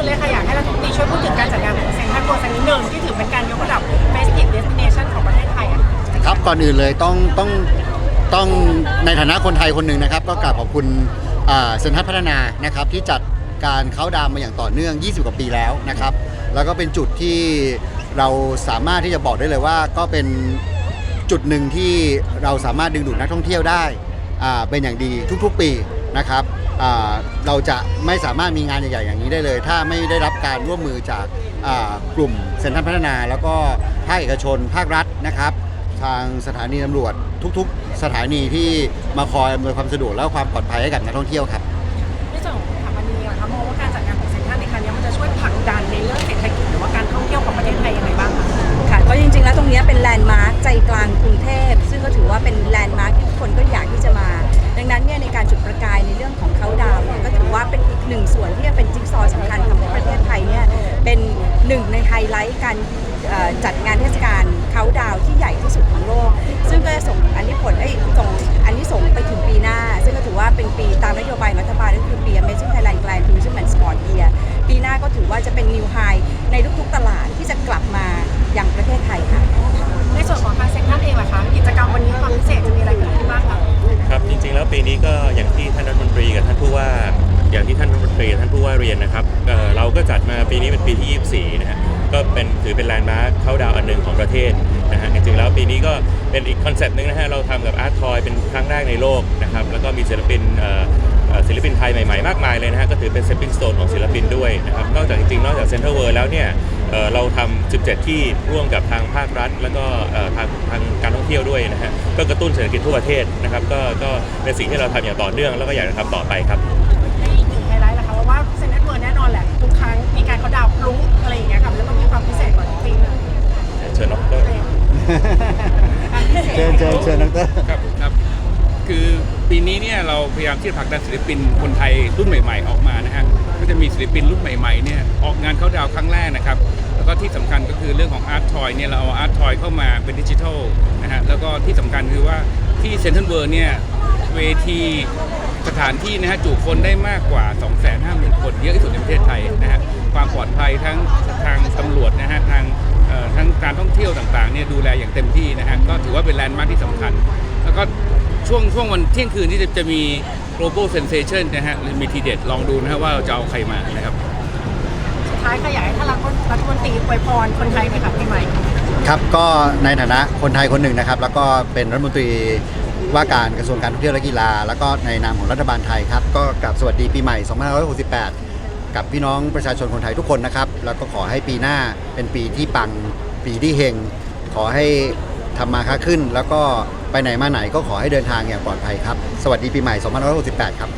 อื่นเลยค่ะอยากให้รัฐมนตรีช่วยพูดถึงการจัดงานของเซ็นทรัลเวิลสักนิดนึงที่ถือเป็นการยกระดับ Festive Destination ของประเทศไทยอะครับก่อนอื่นเลยต้องต้องต้องในฐานะคนไทยคนหนึ่งนะครับ ก็กราบขอบคุณอ่าเซ็นทรัลพัฒนานะครับที่จัดการเข้าดาวมาอย่างต่อเนื่อง 20 กว่าปีแล้วนะครับ แล้วก็เป็นจุดที่เราสามารถที่จะบอกได้เลยว่าก็เป็นจุดหนึ่งที่เราสามารถดึงดูดนักท่องเที่ยวได้อ่าเป็นอย่างดีทุกๆปีนะครับ เราจะไม่สามารถมีงานใหญ่ๆอย่างนี้ได้เลย ถ้าไม่ได้รับการร่วมมือจากกลุ่มเซ็นทรัลพัฒนา แล้วก็ภาคเอกชน ภาครัฐนะครับ ทางสถานีตำรวจทุกๆ สถานีที่มาคอยอำนวยความสะดวกและความปลอดภัยให้กับนักท่องเที่ยวครับ ว่าจะเป็น new high ในทุกๆตลาดที่จะกลับมาอย่างประเทศไทยค่ะ ในส่วนของทางเซ็นทรัลเองล่ะคะกิจกรรมวันนี้ความพิเศษจะมีอะไรเกิดขึ้นบ้างคะครับจริงๆแล้วปีนี้ก็อย่างที่ท่านรัฐมนตรีกับท่านผู้ว่าอย่างที่ท่านรัฐมนตรีกับท่านผู้ว่าเรียนนะครับเอ่อเราก็จัดมาปีนี้เป็นปีที่ 24 นะฮะก็เป็นถือเป็นแลนด์มาร์คเข้าดาวน์อันหนึ่งของประเทศนะฮะจริงๆแล้วปีนี้ก็เป็นอีกคอนเซปต์หนึ่งนะฮะเราทำกับอาร์ตทอยเป็นครั้งแรกในโลกนะครับแล้วก็มีศิลปินเอ่อเอ่อ ศิลปินไทยใหม่ๆ มากมายเลยนะฮะก็ถือเป็นเซปปิ้งสโตนของศิลปินด้วยนะครับนอกจากจริงๆ นอกจากเซ็นทรัลเวิร์แล้วเนี่ยเอ่อเราทำ17 ที่ร่วมกับทางภาครัฐ แล้วก็เอ่อทางทางการท่องเที่ยวด้วยนะฮะก็กระตุ้นเศรษฐกิจทั่วประเทศนะครับก็ก็เป็นสิ่งที่เราทำอย่างต่อเนื่องแล้วก็อยากจะทำต่อไปครับในอีกหนึ่งไฮไลท์ล่ะคะว่าเซ็นทรัลเวิลด์แน่นอนแหละทุกครั้งมีการเขาดาวน์พลุอะไรอย่างเงี้ยค่ะแล้วก็มีความพิเศษกว่าทุกปีเลยเชิญน้องเตอร์เชิญเชิญเชิญดรครับครับคือ ปีนี้เนี่ยเราพยายามที่จะผลักดันศิลปินคนไทยรุ่นใหม่ ๆ ออกมานะฮะก็จะมีศิลปินรุ่นใหม่ๆเนี่ยออกงานเข้าดาวครั้งแรกนะครับแล้วก็ที่สำคัญก็คือเรื่องของอาร์ตทอยเนี่ยเราเอาอาร์ตทอยเข้ามาเป็นดิจิทัลนะฮะแล้วก็ที่สำคัญคือว่าที่เซ็นทรัลเวิร์เนี่ยเวทีสถานที่นะฮะจุคนได้มากกว่า 250,000 คนเยอะที่สุดในประเทศไทยนะฮะความปลอดภัยทั้งทางตำรวจนะฮะทางเอ่อทั้งการท่องเที่ยวต่างๆเนี่ยดูแลอย่างเต็มที่นะฮะก็ถือว่าเป็นแลนด์มาร์คที่สำคัญ แล้วก็ ช่วงช่วงวันเที่ยงคืนที่จะจะมี global sensation นะฮะหรือมีทีเด็ดลองดูนะฮะว่าเราจะเอาใครมานะครับ สุดท้ายค่ะอยากให้ท่านรัฐมนตรีอวยพรคนไทยหน่อยค่ะปีใหม่ ครับก็ในฐานะคนไทยคนหนึ่งนะครับ แล้วก็เป็นรัฐมนตรีว่าการกระทรวงการท่องเที่ยวและกีฬา แล้วก็ในนามของรัฐบาลไทยครับก็กลับสวัสดีปีใหม่ 2568 กับพี่น้องประชาชนคนไทยทุกคนนะครับ แล้วก็ขอให้ปีหน้าเป็นปีที่ปังปีที่เฮงขอให้ทำมาค้าขึ้นแล้วก็ ไปไหนมาไหนก็ขอให้เดินทางอย่างปลอดภัยครับ สวัสดีปีใหม่ 2568 ครับ